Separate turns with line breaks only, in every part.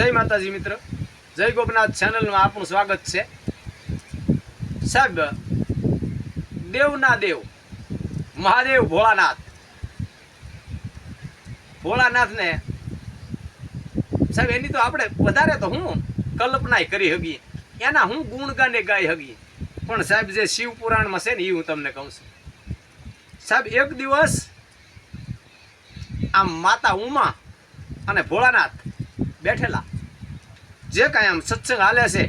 જય માતાજી મિત્ર. જય ગોપનાથ ચેનલમાં આપણું સ્વાગત છે. સાહેબ દેવના દેવ, મહાદેવ ભોળાનાથ. ભોળાનાથને, સાહેબ, એની તો આપણે વધારે તો હું કલ્પના કરી હગી એના હું ગુણગાને ગાઈ હગી પણ સાહેબ, જે શિવ પુરાણમાં છે ને એ હું તમને કહું છું. સાહેબ, એક દિવસ આમ માતા ઉમા અને ભોળાનાથ બેઠેલા. જે કાંઈ આમ સત્સંગ હાલે છે.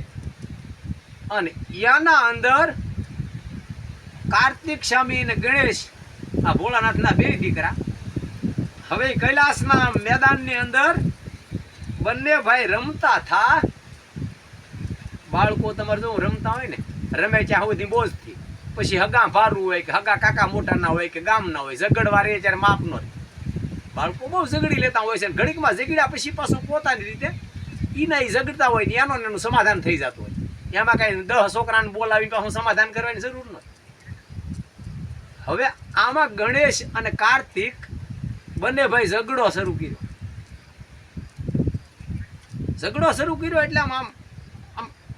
અને એના અંદર કાર્તિક સ્વામી અને ગણેશ આ ભોળાનાથના બે દીકરા. હવે કૈલાસના મેદાનની અંદર બંને ભાઈ રમતા થા. બાળકો તમારે જો રમતા હોય ને, રમે ત્યાં સુધી બોજથી પછી હગા ભારું હોય કે હગા કાકા મોટા ના હોય કે ગામ ના હોય, ઝઘડવા રે ત્યારે માપ નો રહે. બાળકો બહુ ઝઘડી લેતા હોય છે અને ઘડીકમાં ઝઘડ્યા પછી પાછું પોતાની રીતે ઈના એ ઝઘડતા હોય ને એનો એનું સમાધાન થઈ જતું હોય. એમાં કાંઈ દસ છોકરાને બોલાવી પાછું સમાધાન કરવાની જરૂર નથી. હવે આમાં ગણેશ અને કાર્તિક બંને ભાઈ ઝઘડો શરૂ કર્યો. ઝઘડો શરૂ કર્યો એટલે આમ આમ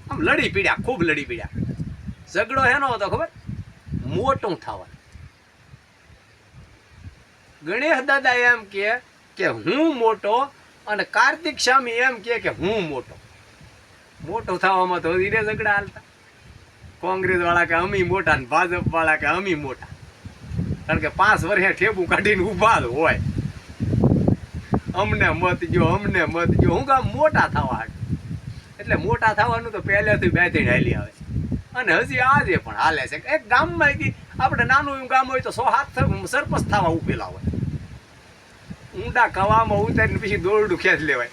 આમ લડી પીડ્યા, ખૂબ લડી પીડ્યા. ઝઘડો હેનો હતો ખબર? મોટું થવા ગણેશ દાદા એમ કે કે હું મોટો અને કાર્તિક સ્વામી એમ કે કે હું મોટો. મોટો થવામાં તો ધીરે ઝઘડા હાલતા. કોંગ્રેસ વાળા કે અમી મોટા ને ભાજપ વાળા કે અમી મોટા. કારણ કે પાંચ વર્ષે ઠેબુ કાઢીને ઊભા જ હોય. અમને મત જો અમને મત જો હું કામ મોટા થવા. એટલે મોટા થવાનું તો પહેલેથી બે ત્રણ હાલી આવે અને હજી આજે પણ હાલે છે. એક ગામમાં આપણે નાનું એવું ગામ હોય તો સો હાથ સરપંચ થવા ઉભેલા હોય. ઊંડા કવામાં ઉતારીને પછી દોરડું ખેંચ લેવાય.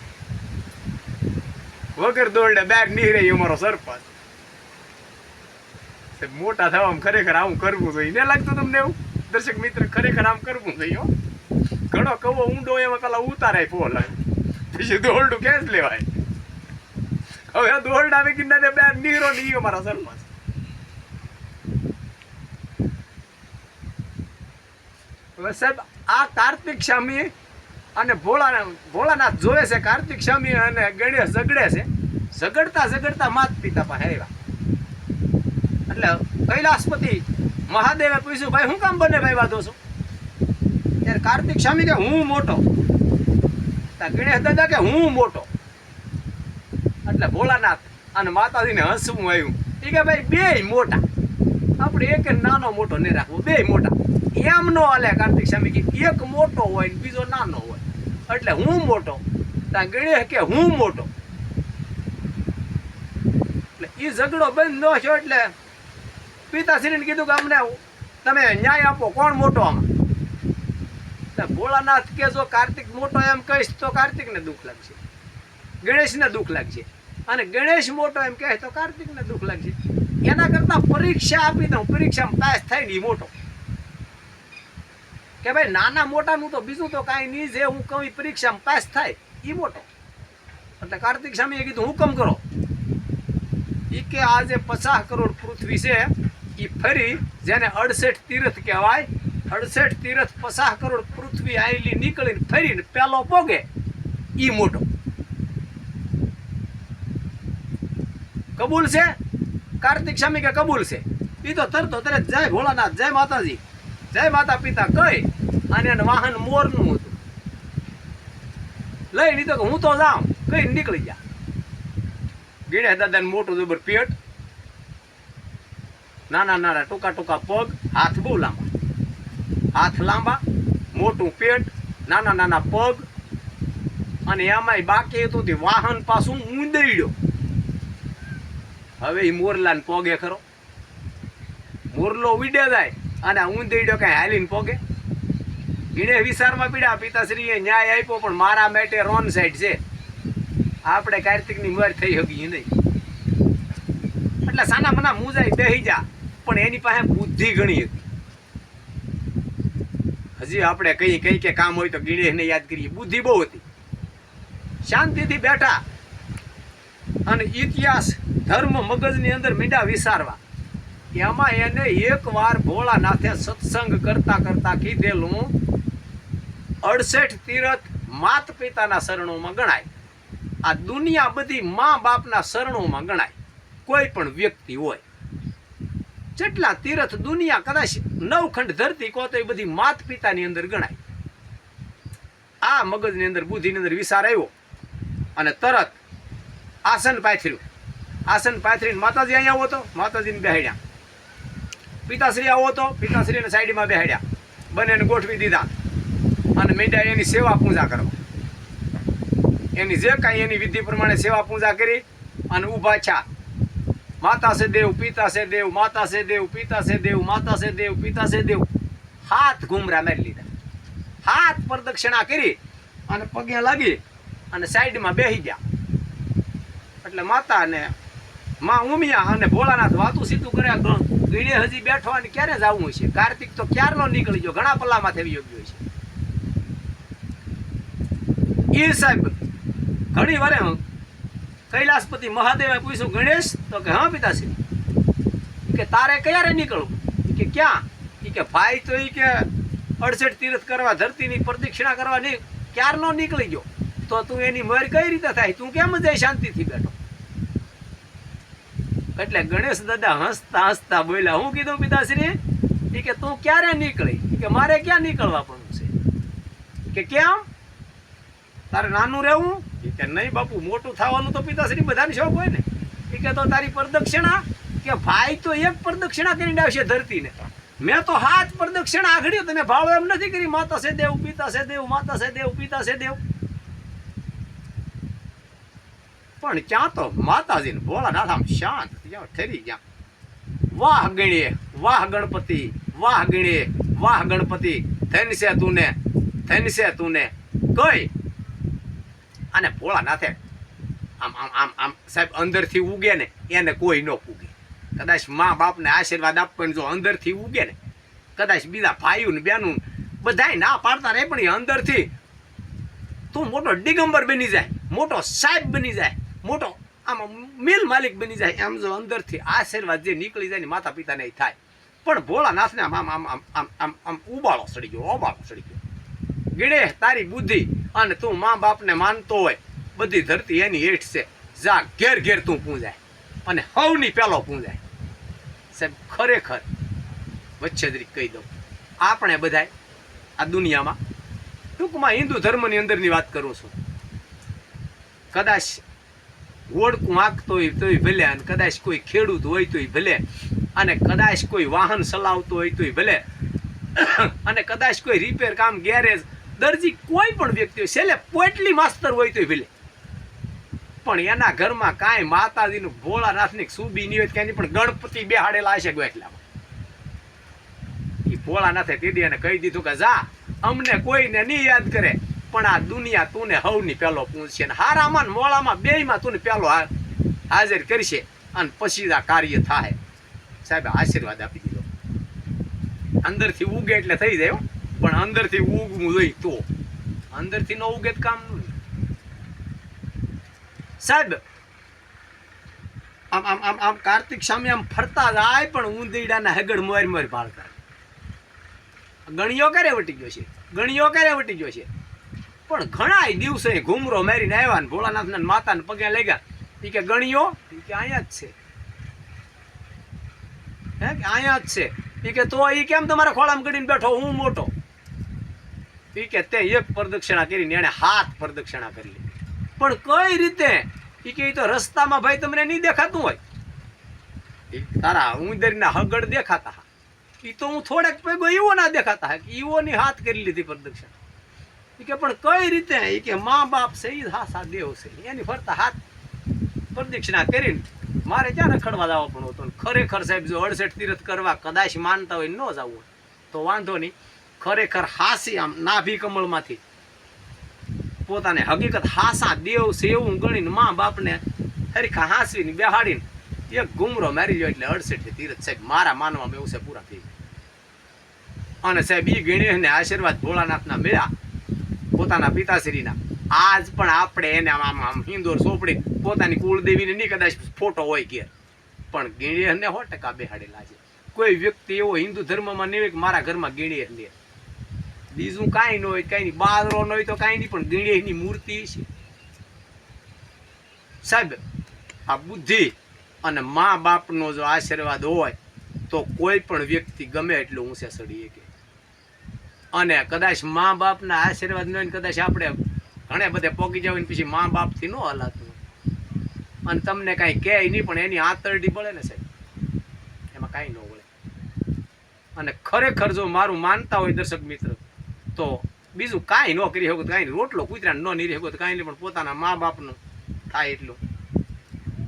વગર દોરડે બેગ નીકળે એ અમારો સરપંચ. મોટા થવામાં ખરેખર આવું કરવું જોઈએ. ને લાગતું તમને એવું? દર્શક મિત્ર, ખરેખર આમ કરવું જોઈએ ઘણો કવો ઊંડો એમાં પેલા ઉતારાય પોલ પછી દોરડું ખેંચ લેવાય. હવે દોરડા મેં કિન્ના બે નીરો ને ઈ અમારા સરપંચ. સાહેબ, આ કાર્તિક સ્વામી અને ભોળા ભોળાનાથ જોવે છે, કાર્તિક સ્વામી અને ગણેશ ઝઘડે છે. ઝઘડતા ઝઘડતા માત પિતા પાસે આવ્યા. એટલે કૈલાસપતિ મહાદેવે પૂછ્યું, ભાઈ, હું કામ બંને ભાઈ વાંધો છો? ત્યારે કાર્તિક સ્વામી કે, હું મોટો. ગણેશ દાદા કે, હું મોટો. એટલે ભોળાનાથ અને માતાજીને હસવું આવ્યું. એ કે, ભાઈ બે મોટા. આપણે એક નાનો મોટો નહીં રાખવો બે મોટા. એમ નો હાલે, કાર્તિક સ્વામી કે, એક મોટો હોય ને બીજો નાનો હોય. એટલે હું મોટો? ત્યાં ગણેશ કે હું મોટો? એટલે એ ઝઘડો બંધ ન થયો એટલે પિતાશ્રીને કીધું કે અમને તમે ન્યાય આપો, કોણ મોટો આમાં? ભોળાનાથ કે જો કાર્તિક મોટો એમ કહીશ તો કાર્તિકને દુઃખ લાગશે. ગણેશને દુઃખ લાગશે. અને ગણેશ મોટો એમ કહે તો કાર્તિકને દુઃખ લાગશે. એના કરતાં પરીક્ષા આપી દઉં. પરીક્ષામાં પાસ થાય ને એ મોટો. કે ભાઈ, નાના મોટાનું તો બીજું તો કાંઈ નહીં, જે હું કહું પરીક્ષામાં પાસ થાય એ મોટો. એટલે કાર્તિક સ્વામીએ કીધું, હુકમ કરો. એ કે, આ જે પચાસ કરોડ પૃથ્વી છે એ ફરી જેને અડસઠ તીર્થ કહેવાય, અડસઠ તીર્થ પચાસ કરોડ પૃથ્વી આવેલી નીકળીને ફરીને પેલો પોગે એ મોટો. કબૂલ છે? કાર્તિક સ્વામી કે કબૂલ છે? એ તો તરતો તરત જય ભોળાનાથ, જય માતાજી. જય માતા પિતા કઈ? અને વાહન મોરનું હતું. લઈ લીધો કે હું તો જાઉં. કઈ નીકળી જા ગીડે દાદાને મોટું જબર પેટ નાના નાના ટૂંકા ટૂંકા પગ, હાથ બહુ લાંબા. હાથ લાંબા, મોટું પેટ નાના નાના પગ. અને એમાંય બાકી હતું તે વાહન પાછું ઊંદરડ્યો. હવે એ મોરલાને પગે ખરો. મોરલો ઉડે જાય. અને ઊંધેડ્યો કઈ હાલીને પોગે. ગીણે વિસારમાં પીડા પિતાશ્રીએ ન્યાય આપ્યો, પણ મારા માટે રોન સાઈડ છે. આપણે કાર્તિકની મર થઈ હગી નહીં. એટલે સાના મના મુજાઈ બેહી જા, પણ એની પાસે બુદ્ધિ ઘણી હતી. હજી આપણે કઈ કઈ કે કામ હોય તો ગીણેશને યાદ કરીએ. બુદ્ધિ બહુ હતી. શાંતિથી બેઠા. અને ઇતિહાસ, ધર્મ, મગજની અંદર મીંડા વિસારવા. એમાં એને એક વાર ભોળાનાથે સત્સંગ કરતા કરતા કીધેલું, અડસઠ તીરથ માત પિતાના શરણોમાં ગણાય. આ દુનિયા બધી મા બાપના શરણોમાં ગણાય. કોઈ પણ વ્યક્તિ હોય. જેટલા તીરથ દુનિયા કદાચ નવખંડ ધરતી કહો તો એ બધી માત પિતાની અંદર ગણાય. આ મગજની અંદર, બુદ્ધિની અંદર વિચાર આવ્યો અને તરત આસન પાથર્યું. આસન પાથરીને માતાજી અહીંયા આવો તો માતાજીને બેહાડ્યા. પિતાશ્રી આવો તો પિતાશ્રીને સાઈડમાં બેહાડ્યા. બંનેને ગોઠવી દીધા. અને મીંડ્યા એની સેવા પૂજા કરવા. એની જે કાંઈ એની વિધિ પ્રમાણે સેવા પૂજા કરી અને ઊભા છા માતા છે દેવ, પિતા છે દેવ, માતા છે દેવ, પિતા છે દેવ, માતા છે દેવ, પિતા છે દેવ. હાથ ઘુમરા મારી લીધા. હાથ પ્રદક્ષિણા કરી અને પગે લાગી અને સાઈડમાં બેસી ગયા. એટલે માતા ને માં ઉમિયા અને ભોળાનાથ વાતું સીધું કરે ગીડે હજી બેઠો અને ક્યારે જવું છે? કાર્તિક તો ક્યારનો નીકળી ગયો? ઘણા પલ્લામાં થઈ ગયો છે. એ સાહેબ, ઘણી વારે કૈલાસપતિ મહાદેવે પૂછ્યું ગણેશ, તો કે હા પિતાશ્રી કે તારે ક્યારે નીકળવું? કે, ક્યાં? કે, ભાઈ તો એ કે અડસઠ તીર્થ કરવા, ધરતીની પ્રદક્ષિણા કરવા નહીં ક્યારનો નીકળી ગયો? તો તું એની મર કઈ રીતે થાય? તું કેમ જાય શાંતિથી બેઠો? એટલે ગણેશ દાદા હસતા હસતા બોલ્યા, હું કીધું પિતાશ્રી એ કે, તું ક્યારે નીકળી? કે, મારે ક્યાં નીકળવા પણ છે? કે, કેમ? તારે નાનું રહેવું? એ કે, નહીં બાપુ, મોટું થવાનું તો પિતાશ્રી બધાને શોખ હોય ને. એ કે, તો તારી પ્રદક્ષિણા? કે, ભાઈ તો એક પ્રદક્ષિણા કરીને આવશે ધરતીને. મેં તો હાથ પ્રદક્ષિણા આઘડ્યો તને ભાવ એમ નથી કરી, માતા છે દેવ પિતા છે દેવ માતા છે દેવ પિતા છે દેવ પણ ક્યાં તો માતાજીને ભોળાનાથ આમ શાંત થયા ઠરી ગયા વાહ ગણીએ, વાહ ગણપતિ, વાહ ગણીએ, વાહ ગણપતિ થઈને છે તુને થઈને છે તુને. કઈ? અને ભોળાનાથે, આમ આમ આમ આમ, સાહેબ અંદરથી ઉગે ને એને કોઈ ન પૂગે. કદાચ મા બાપને આશીર્વાદ આપવાની જો અંદરથી ઉગે ને, કદાચ બીજા ભાઈઓ ને બહેનું બધાય ના પાડતા રહે પણ એ અંદરથી તું મોટો દિગંબર બની જાય, મોટો સાહેબ બની જાય, મોટો આમ મિલ માલિક બની જાય આમ જો અંદરથી આશીર્વાદ જે નીકળી જાય ને માતા પિતાને એ થાય. પણ ભોળાનાથને આમ આમ આમ આમ આમ આમ આમ ઉબાળો સડી ગયો ઓબાળો સડી ગયો. ગીડે તારી બુદ્ધિ અને તું મા બાપને માનતો હોય, બધી ધરતી એની હેઠ છે. જા, ઘેર ઘેર તું પૂંજાય. અને હવની પેલો પૂંજાય. સાહેબ, ખરેખર વચ્છેદરી કહી દઉં. આપણે બધાય આ દુનિયામાં ટૂંકમાં હિન્દુ ધર્મની અંદરની વાત કરું છું. કદાચ ઓળખું આંકતો હોય તોય ભલે અને કદાચ કોઈ ખેડૂત હોય તોય ભલે અને કદાચ કોઈ વાહન ચલાવતો હોય તોય ભલે. અને કદાચ કોઈ રિપેર કામ ગેરેજ દરજી કોઈ પણ વ્યક્તિ હોય છેલ્લે પોટલી માસ્તર હોય તોય ભલે. પણ એના ઘરમાં કાંઈ માતાજીનું ભોળાનાથની સુબી નહીં હોય ક્યાંય પણ ગણપતિ બેહાડેલા હશે ગોઠલામાં. એ ભોળાનાથે દીદી એને કહી દીધું કે જા, અમને કોઈને નહીં યાદ કરે. પણ આ દુનિયા તું ને હવની પેલો પૂછશે ને હારામાં ને મોળામાં બેયમાં તુને પેલો પહેલો હાજર કરશે અને પછી આ કાર્ય થાય. સાહેબ આશીર્વાદ આપી દીધો. અંદરથી ઉગે એટલે થઈ જાય. પણ અંદરથી ઉગવું જોઈએ તો. અંદરથી ન ઉગે તો કામ સાહેબ, આમ આમ આમ આમ કાર્તિક સામે આમ ફરતા જાય પણ ઊંધીડાના હગડ મોર મોર ભાળતા ગણિયો ક્યારે વટી ગયો છે? ગણિયો ક્યારે વટી ગયો છે? પણ ઘણા દિવસે ઘુમરો મારીને આવ્યા ને ભોળાનાથના માતાને પગે લાગ્યા. ઈ કે ગણ્યો કે અહીંયા જ છે. હે કે અહીંયા જ છે. એ કે તો એ કેમ તમારા ખોળામાં ગડીને બેઠો? હું મોટો. એ કે તે એક પ્રદક્ષિણા કરીને એણે હાથ પ્રદક્ષિણા કરી પણ કઈ રીતે? ઈ કે એ તો રસ્તામાં ભાઈ તમને નહીં દેખાતું હોય. તારા ઉંદરના હગડ દેખાતા ઈ તો હું થોડેક પૈગો એવો ના દેખાતા હા ની હાથ કરી લીધી પ્રદક્ષિણા. કે પણ કઈ રીતે? એ કે મા બાપ છે એ હાસા દેવ છે. એની ફરતા હાથ પ્રદક્ષિણા કરીને મારે ક્યાં રખડવા જવા પણ હતો ખરેખર સાહેબ, જો અડસઠ તીર્થ કરવા કદાચ માનતા હોય ન જવું તો વાંધો નહીં. ખરેખર હાસી આમ નાભી કમળમાંથી. પોતાને હકીકત હાસા દેવ છે એવું ગણીને મા બાપને હરીખા હાંસવીને બેહાડીને એક ગુમરો મારી લ્યો એટલે અડસઠ તીરથ સાહેબ, મારા માનવામાં એવું છે પૂરા થઈ અને સાહેબ એ ગણેશને આશીર્વાદ ભોળાનાથના મળ્યા. પોતાના પિતાશ્રીના. આજ પણ આપણે એને આમ આમ હિંદોર સોંપડી પોતાની કુળદેવીને નહીં, કદાચ ફોટો હોય કે. પણ ગીણીયરને સો ટકા બેહાડેલા છે. કોઈ વ્યક્તિ એવો હિન્દુ ધર્મમાં નહીં હોય કે મારા ઘરમાં ગીણીયર લે. બીજું કાંઈ ન હોય, કાંઈ નહીં. બાદરો ન હોય તો કાંઈ નહીં, પણ ગીણીયરની મૂર્તિ છે. સાહેબ, આ બુદ્ધિ અને મા બાપનો જો આશીર્વાદ હોય, તો કોઈ પણ વ્યક્તિ ગમે એટલું ઊંચે ચડી શકે અને કદાચ મા બાપના આશીર્વાદ ન હોય કદાચ આપણે ઘણે બધે પોકી જવું પછી મા બાપથી ન હલાતું અને તમને કાંઈ કહે નહીં, પણ એની આંતરડી પડે ને સાહેબ. એમાં કાંઈ ન વળે અને ખરેખર જો મારું માનતા હોય દર્શક મિત્ર, તો બીજું કાંઈ ન કરી શકો, કાંઈ. રોટલો કૂતરાને ન નીરી તો કાંઈ નહીં, પણ પોતાના મા બાપનું થાય એટલું.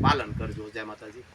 પાલન કરજો જય માતાજી.